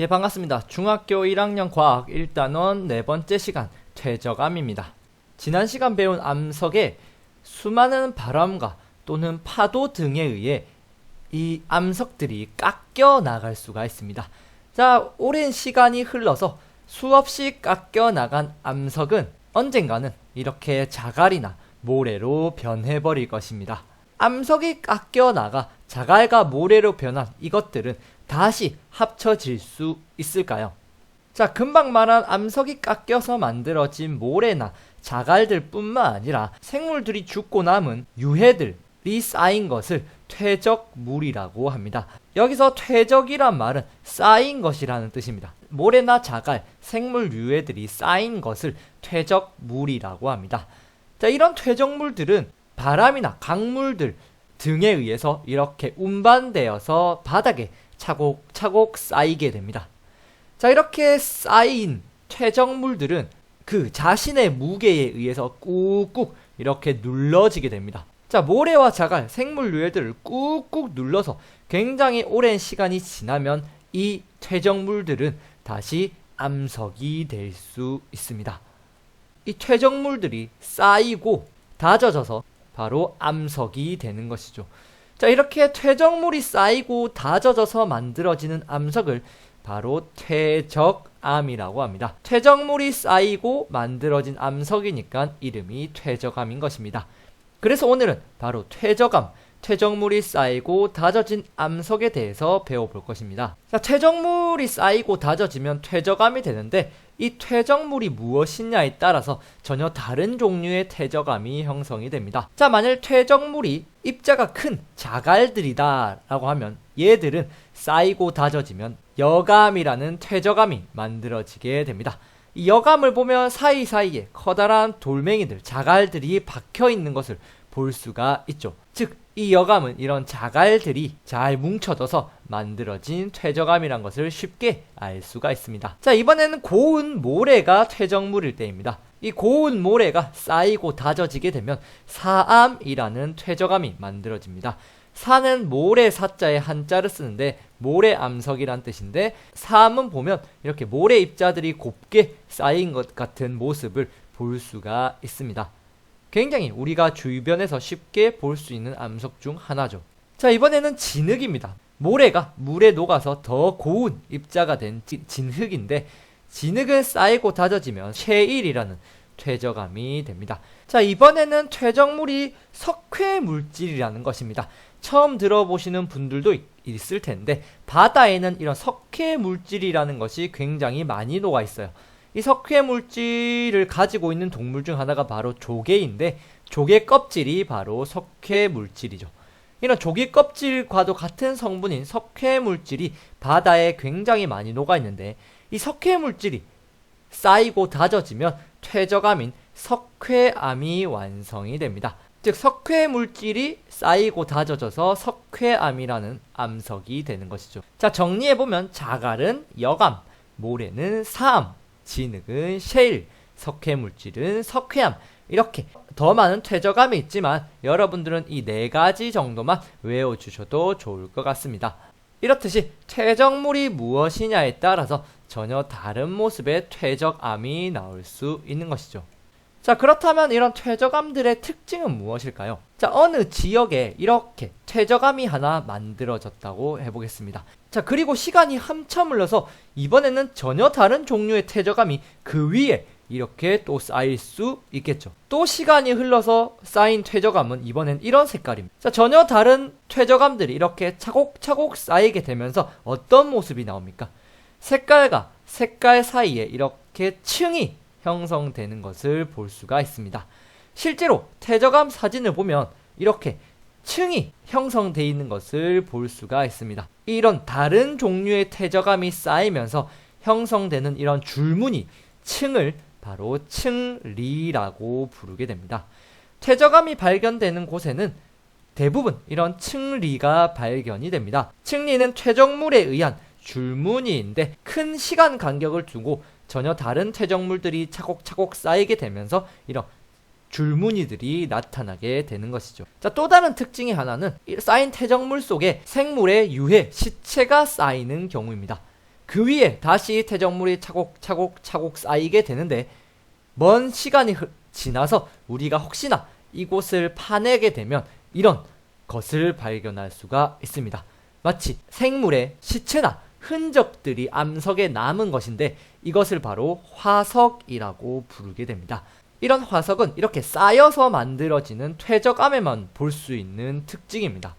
예, 반갑습니다. 중학교 1학년 과학 1단원 네 번째 시간 퇴적암입니다. 지난 시간 배운 암석에 수많은 바람과 또는 파도 등에 의해 이 암석들이 깎여 나갈 수가 있습니다. 자, 오랜 시간이 흘러서 수없이 깎여 나간 암석은 언젠가는 이렇게 자갈이나 모래로 변해버릴 것입니다. 암석이 깎여 나가 자갈과 모래로 변한 이것들은 다시 합쳐질 수 있을까요? 자, 금방 말한 암석이 깎여서 만들어진 모래나 자갈들 뿐만 아니라 생물들이 죽고 남은 유해들이 쌓인 것을 퇴적물이라고 합니다. 여기서 퇴적이란 말은 쌓인 것이라는 뜻입니다. 모래나 자갈, 생물 유해들이 쌓인 것을 퇴적물이라고 합니다. 자, 이런 퇴적물들은 바람이나 강물들 등에 의해서 이렇게 운반되어서 바닥에 차곡차곡 쌓이게 됩니다. 자, 이렇게 쌓인 퇴적물들은 그 자신의 무게에 의해서 꾹꾹 이렇게 눌러지게 됩니다. 자, 모래와 자갈, 생물 유해들을 꾹꾹 눌러서 굉장히 오랜 시간이 지나면 이 퇴적물들은 다시 암석이 될 수 있습니다. 이 퇴적물들이 쌓이고 다져져서 바로 암석이 되는 것이죠. 자, 이렇게 퇴적물이 쌓이고 다져져서 만들어지는 암석을 바로 퇴적암이라고 합니다. 퇴적물이 쌓이고 만들어진 암석이니까 이름이 퇴적암인 것입니다. 그래서 오늘은 바로 퇴적암, 퇴적물이 쌓이고 다져진 암석에 대해서 배워볼 것입니다. 자, 퇴적물이 쌓이고 다져지면 퇴적암이 되는데 이 퇴적물이 무엇이냐에 따라서 전혀 다른 종류의 퇴적암이 형성이 됩니다. 자, 만일 퇴적물이 입자가 큰 자갈들이다 라고 하면 얘들은 쌓이고 다져지면 여감이라는 퇴적암이 만들어지게 됩니다. 이 여감을 보면 사이사이에 커다란 돌멩이들, 자갈들이 박혀 있는 것을 볼 수가 있죠. 즉, 이 여감은 이런 자갈들이 잘 뭉쳐져서 만들어진 퇴적암이란 것을 쉽게 알 수가 있습니다. 자, 이번에는 고운 모래가 퇴적물일 때입니다. 이 고운 모래가 쌓이고 다져지게 되면 사암이라는 퇴적암이 만들어집니다. 사는 모래 사자에 한자를 쓰는데 모래 암석이란 뜻인데 사암은 보면 이렇게 모래 입자들이 곱게 쌓인 것 같은 모습을 볼 수가 있습니다. 굉장히 우리가 주변에서 쉽게 볼 수 있는 암석 중 하나죠. 자, 이번에는 진흙입니다. 모래가 물에 녹아서 더 고운 입자가 된 진- 진흙인데 진흙은 쌓이고 다져지면 셰일이라는 퇴적암이 됩니다. 자, 이번에는 퇴적물이 석회 물질이라는 것입니다. 처음 들어보시는 분들도 있- 있을 텐데 바다에는 이런 석회 물질이라는 것이 굉장히 많이 녹아 있어요. 이 석회 물질을 가지고 있는 동물 중 하나가 바로 조개인데 조개 껍질이 바로 석회 물질이죠. 이런 조개 껍질과도 같은 성분인 석회 물질이 바다에 굉장히 많이 녹아 있는데 이 석회 물질이 쌓이고 다져지면 퇴적암인 석회암이 완성이 됩니다. 즉 석회 물질이 쌓이고 다져져서 석회암이라는 암석이 되는 것이죠. 자 정리해 보면 자갈은 여감, 모래는 사암, 진흙은 셰일, 석회 물질은 석회암 이렇게 더 많은 퇴적암이 있지만 여러분들은 이 네 가지 정도만 외워주셔도 좋을 것 같습니다. 이렇듯이 퇴적물이 무엇이냐에 따라서 전혀 다른 모습의 퇴적암이 나올 수 있는 것이죠. 자, 그렇다면 이런 퇴적암들의 특징은 무엇일까요? 자, 어느 지역에 이렇게 퇴적암이 하나 만들어졌다고 해보겠습니다. 자, 그리고 시간이 한참 흘러서 이번에는 전혀 다른 종류의 퇴적암이 그 위에 이렇게 또 쌓일 수 있겠죠. 또 시간이 흘러서 쌓인 퇴적암은 이번엔 이런 색깔입니다. 자, 전혀 다른 퇴적암들이 이렇게 차곡차곡 쌓이게 되면서 어떤 모습이 나옵니까? 색깔과 색깔 사이에 이렇게 층이 형성되는 것을 볼 수가 있습니다. 실제로 퇴적암 사진을 보면 이렇게 층이 형성되어 있는 것을 볼 수가 있습니다. 이런 다른 종류의 퇴적암이 쌓이면서 형성되는 이런 줄무늬, 층을 바로 층리라고 부르게 됩니다. 퇴적암이 발견되는 곳에는 대부분 이런 층리가 발견이 됩니다. 층리는 퇴적물에 의한 줄무늬인데 큰 시간 간격을 두고 전혀 다른 퇴적물들이 차곡차곡 쌓이게 되면서 이런 줄무늬들이 나타나게 되는 것이죠. 자, 또 다른 특징이 하나는 이 쌓인 퇴적물 속에 생물의 유해, 시체가 쌓이는 경우입니다. 그 위에 다시 퇴적물이 차곡차곡 차곡 쌓이게 되는데 먼 시간이 흐- 지나서 우리가 혹시나 이곳을 파내게 되면 이런 것을 발견할 수가 있습니다. 마치 생물의 시체나 흔적들이 암석에 남은 것인데 이것을 바로 화석이라고 부르게 됩니다. 이런 화석은 이렇게 쌓여서 만들어지는 퇴적암에만 볼 수 있는 특징입니다.